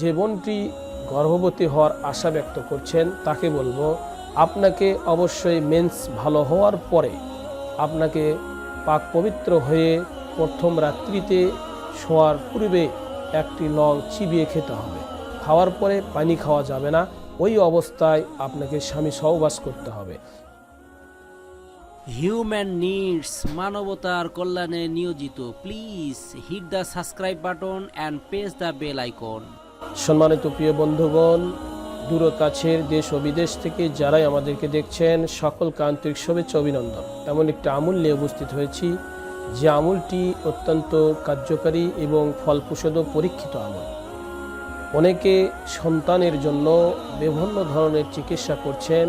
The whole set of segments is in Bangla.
যে বোনটি গর্ভবতী হওয়ার আশা ব্যক্ত করছেন, তাকে বলব, আপনাকে অবশ্যই মেন্স ভালো হওয়ার পরে আপনাকে পাক পবিত্র হয়ে প্রথম রাত্রিতে শোয়ার পূর্বে একটি লং চিবিয়ে খেতে হবে। খাওয়ার পরে পানি খাওয়া যাবে না। ওই অবস্থায় আপনাকে স্বামী সহবাস করতে হবে। হিউম্যান নিডস মানবতার কল্যাণে নিয়োজিত। Please hit the subscribe button and press the bell icon. সম্মানিত প্রিয় বন্ধুগণ দূর কাছের দেশ ও বিদেশ থেকে যারাই আমাদেরকে দেখছেন, সকলকে আন্তরিক শুভেচ্ছা অভিনন্দন। এমন একটা আমূল নিয়ে উপস্থিত হয়েছি, যে আমূলটি অত্যন্ত কার্যকারী এবং ফলপ্রসদ পরীক্ষিত আমল। অনেকে সন্তানের জন্য বিভিন্ন ধরনের চিকিৎসা করছেন,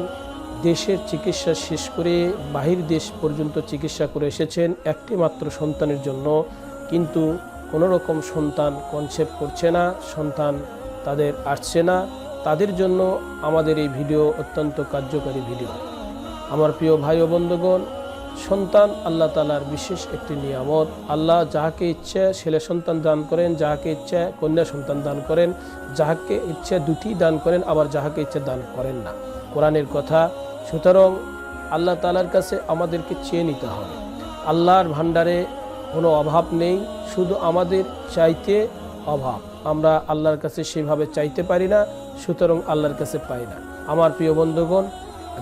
দেশের চিকিৎসা শেষ করে বাহির দেশ পর্যন্ত চিকিৎসা করে এসেছেন একটি মাত্র সন্তানের জন্য, কিন্তু কোনো রকম সন্তান কনসেপ্ট করছে না, সন্তান তাদের আসছে না, তাদের জন্য আমাদের এই ভিডিও অত্যন্ত কার্যকারী ভিডিও। আমার প্রিয় ভাই ও বন্ধুগণ, সন্তান আল্লাহ তালার বিশেষ একটি নিয়ামত। আল্লাহ যাহাকে ইচ্ছে ছেলে সন্তান দান করেন, যাহাকে ইচ্ছা কন্যা সন্তান দান করেন, যাহাকে ইচ্ছে দুটি দান করেন, আবার যাহাকে ইচ্ছে দান করেন না। কোরআনের কথা, সুতরাং আল্লাহ তালার কাছে আমাদেরকে চেয়ে নিতে হবে। আল্লাহর ভাণ্ডারে কোনো অভাব নেই, শুধু আমাদের চাইতে অভাব। আমরা আল্লাহর কাছে সেভাবে চাইতে পারি না, সুতরাং আল্লাহর কাছে পাই না। আমার প্রিয় বন্ধুগণ,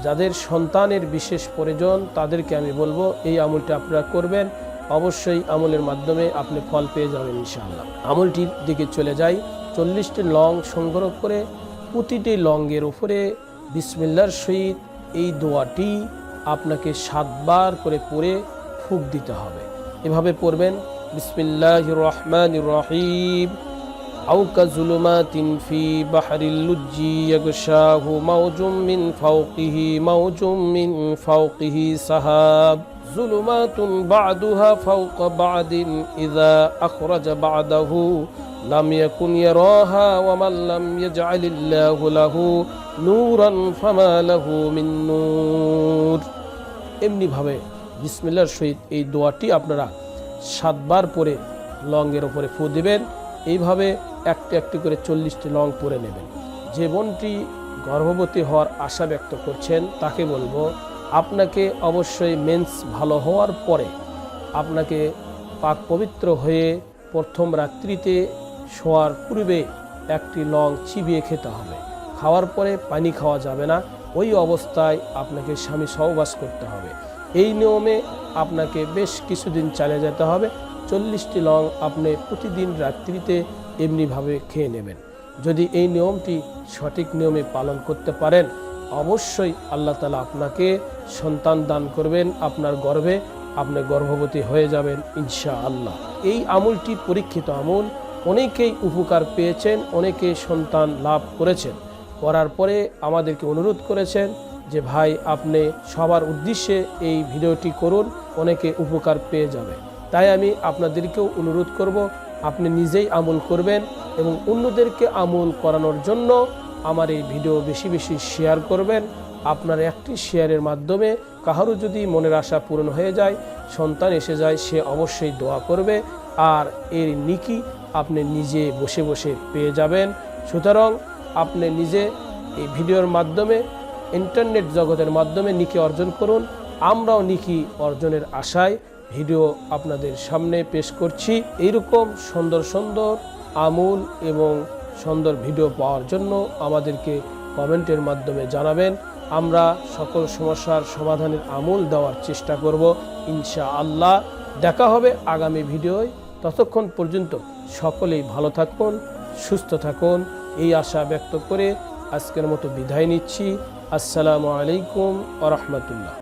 যাদের সন্তানের বিশেষ প্রয়োজন, তাদেরকে আমি বলব, এই আমলটা আপনারা করবেন। অবশ্যই আমলের মাধ্যমে আপনি ফল পেয়ে যাবেন, ইনশাআল্লাহ। আমলটির দিকে চলে যাই। চল্লিশটি লং সংগ্রহ করে, প্রতিটি লংয়ের উপরে বিসমিল্লার সহিত এই দোয়াটি আপনাকে সাতবার করে পড়ে ফুক দিতে হবে। এভাবে পড়বেন বিসমিল্লাহ রহমান রহিম আউকা জুলুমা তিনফি বাহারিল্লুজ্জি ইয়াগশাহু মাউজুম মিন ফাওকিহি সাহাব। জুলুমাতুন বাদুহা ফাওকা বাদিন ইযা আখরাজা বাদাহু, লাম ইয়াকুন ইয়ারাহা ওয়া মান লাম ইয়াজআলিল্লাহু লাহু মিন এমনিভাবে বিসমিল্লার সহিত এই দোয়াটি আপনারা সাতবার পরে লংয়ের ওপরে ফু দেবেন। এইভাবে একটি একটি করে চল্লিশটি লং পরে নেবেন। যে বোনটি গর্ভবতী হওয়ার আশা ব্যক্ত করছেন, তাকে বলব, আপনাকে অবশ্যই মেন্স ভালো হওয়ার পরে আপনাকে পাক পবিত্র হয়ে প্রথম রাত্রিতে শোয়ার পূর্বে একটি লং চিবিয়ে খেতে হবে। খাওয়ার পরে পানি খাওয়া যাবে না। ওই অবস্থায় আপনাকে স্বামী সহবাস করতে হবে। এই নিয়মে আপনাকে বেশ কিছুদিন চালিয়ে যেতে হবে। চল্লিশটি লং আপনি প্রতিদিন রাত্রিতে এমনিভাবে খেয়ে নেবেন। যদি এই নিয়মটি সঠিক নিয়মে পালন করতে পারেন, অবশ্যই আল্লাহ তালা আপনাকে সন্তান দান করবেন আপনার গর্ভে। আপনি গর্ভবতী হয়ে যাবেন ইনশা আল্লাহ এই আমলটি পরীক্ষিত আমল। অনেকেই উপকার পেয়েছেন, অনেকে সন্তান লাভ করেছেন। করার পরে আমাদেরকে অনুরোধ করেছেন যে ভাই, আপনি সবার উদ্দেশ্যে এই ভিডিওটি করুন, অনেকে উপকার পেয়ে যাবে। তাই আমি আপনাদেরকেও অনুরোধ করব, আপনি নিজেই আমল করবেন এবং অন্যদেরকে আমল করানোর জন্য আমার এই ভিডিও বেশি বেশি শেয়ার করবেন। আপনার একটি শেয়ারের মাধ্যমে কাহারও যদি মনের আশা পূরণ হয়ে যায়, সন্তান এসে যায়, সে অবশ্যই দোয়া করবে। আর এর নিকি আপনি নিজে বসে বসে পেয়ে যাবেন। সুতরাং আপনি নিজে এই ভিডিওর মাধ্যমে ইন্টারনেট জগতের মাধ্যমে নিকি অর্জন করুন। আমরাও নিকি অর্জনের আশায় ভিডিও আপনাদের সামনে পেশ করছি। এইরকম সুন্দর সুন্দর, আমূল এবং সুন্দর ভিডিও পাওয়ার জন্য আমাদেরকে কমেন্টের মাধ্যমে জানাবেন। আমরা সকল সমস্যার সমাধানের আমূল দেওয়ার চেষ্টা করব ইনশা আল্লাহ দেখা হবে আগামী ভিডিওয়। ততক্ষণ পর্যন্ত সকলেই ভালো থাকুন, সুস্থ থাকুন। এই আশা ব্যক্ত করে আজকের মতো বিদায় নিচ্ছি। আসসালামু আলাইকুম আ রহমতুল্লাহ।